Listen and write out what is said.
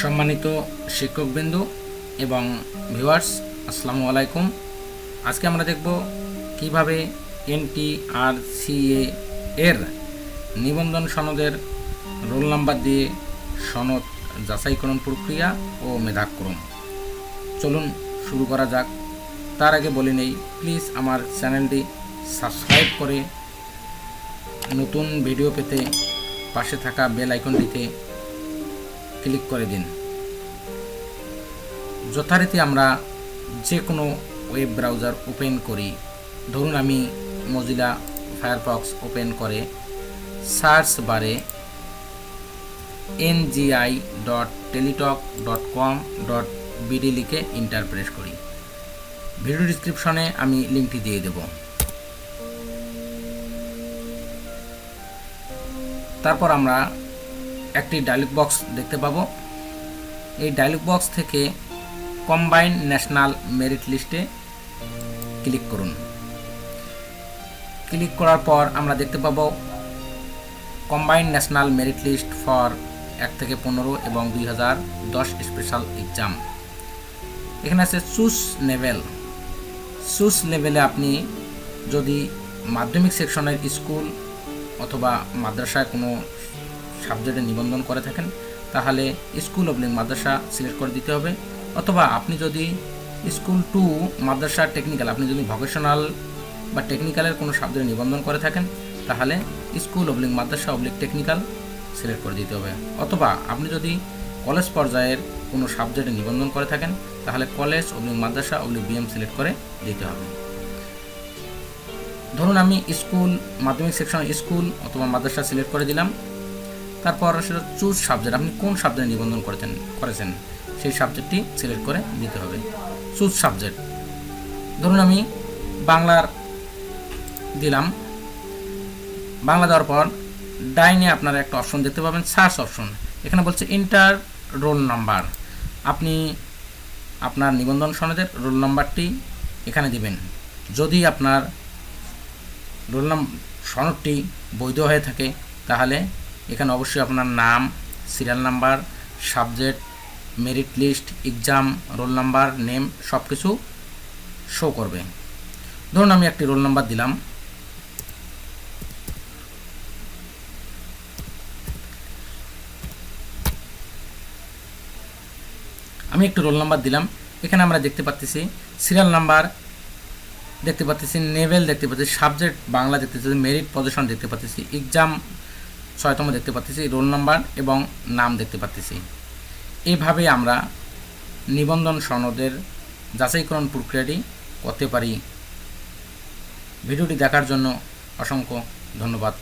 সম্মানিত শিক্ষকবৃন্দ এবং ভিউয়ার্স, আসসালামু আলাইকুম। আজকে আমরা দেখব কীভাবে এনটিআরসিএ এর নিবন্ধন সনদের রোল নাম্বার দিয়ে সনদ যাচাইকরণ প্রক্রিয়া ও মেধাক্রম। চলুন শুরু করা যাক। তার আগে বলে নেই, প্লিজ আমার চ্যানেলটি সাবস্ক্রাইব করে নতুন ভিডিও পেতে পাশে থাকা বেল আইকনটিতে ক্লিক করে দিন। যথারীতি আমরা যে কোনো ওয়েব ব্রাউজার ওপেন করি। ধরুন আমি মজিলা ফায়ারফক্স ওপেন করে সার্চ বারে NGI dot Teletalk dot com dot BD লিখে ইন্টার প্রেস করি। ভিডিও ডিসক্রিপশনে আমি লিঙ্কটি দিয়ে দেব। তারপর আমরা একটি ডায়লগ বক্স দেখতে পাবো। এই ডায়লগ বক্স থেকে কম্বাইন ন্যাশনাল মেরিট লিস্টে ক্লিক করুন। ক্লিক করার পর আমরা দেখতে পাবো combine national merit list for এক থেকে পনেরো এবং দুই হাজার দশ স্পেশাল এক্সাম এখানে আছে চুজ লেভেল চুজ লেভেলে আপনি যদি মাধ্যমিক সেকশনের স্কুল অথবা মাদ্রাসায় কোনো সাবজেক্টে নিবন্ধন করে থাকেন, তাহলে স্কুল অবলিং মাদ্রাসা সিলেক্ট করে দিতে হবে। অথবা আপনি যদি স্কুল টু মাদ্রাসা টেকনিক্যাল, আপনি যদি ভকেশনাল বা টেকনিক্যালের কোনো সাবজেক্টে নিবন্ধন করে থাকেন, তাহলে স্কুল অবলিং মাদ্রাসা অবলিক টেকনিক্যাল সিলেক্ট করে দিতে হবে। অথবা আপনি যদি কলেজ পর্যায়ের কোনো সাবজেক্টে নিবন্ধন করে থাকেন, তাহলে কলেজ অবলিক মাদ্রাসা অবলিক বিএম সিলেক্ট করে দিতে হবে। ধরুন আমি স্কুল, মাধ্যমিক সেকশন স্কুল অথবা মাদ্রাসা সিলেক্ট করে দিলাম। তারপর সেটা চুজ সাবজেক্ট। আপনি কোন সাবজেক্টে নিবন্ধন করেছেন করেছেন? সেই সাবজেক্টটি সিলেক্ট করে দিতে হবে। Choose subject. ধরুন আমি বাংলার দিলাম। বাংলা দেওয়ার পর ডাইনে আপনারা একটা অপশন দেখতে পাবেন, সার্চ অপশন। এখানে বলছে ইন্টার রোল নাম্বার। আপনি আপনার নিবন্ধন সনদের রোল নাম্বারটি এখানে দিবেন। যদি আপনার রোল নাম, সনদটি বৈধ হয়ে থাকে, তাহলে এখানে অবশ্যই আপনার নাম serial number subject merit list exam roll number name সব কিছু শো করবে। ধরুন আমি একটি রোল নাম্বার দিলাম। আমি একটি রোল নাম্বার দিলাম। এখানে আমরা দেখতে পাচ্ছি সিরিয়াল নাম্বার দেখতে পাচ্ছি নেভেল দেখতে পাচ্ছি সাবজেক্ট বাংলা দেখতে পাচ্ছি মেরিট পজিশন দেখতে পাচ্ছি এক্সাম ছয়তম দেখতে পাচ্ছি রোল নাম্বার এবং নাম দেখতে পাচ্ছি এইভাবে আমরা নিবন্ধন সনদের যাচাইকরণ প্রক্রিয়াটি করতে পারি। ভিডিওটি দেখার জন্য অসংখ্য ধন্যবাদ।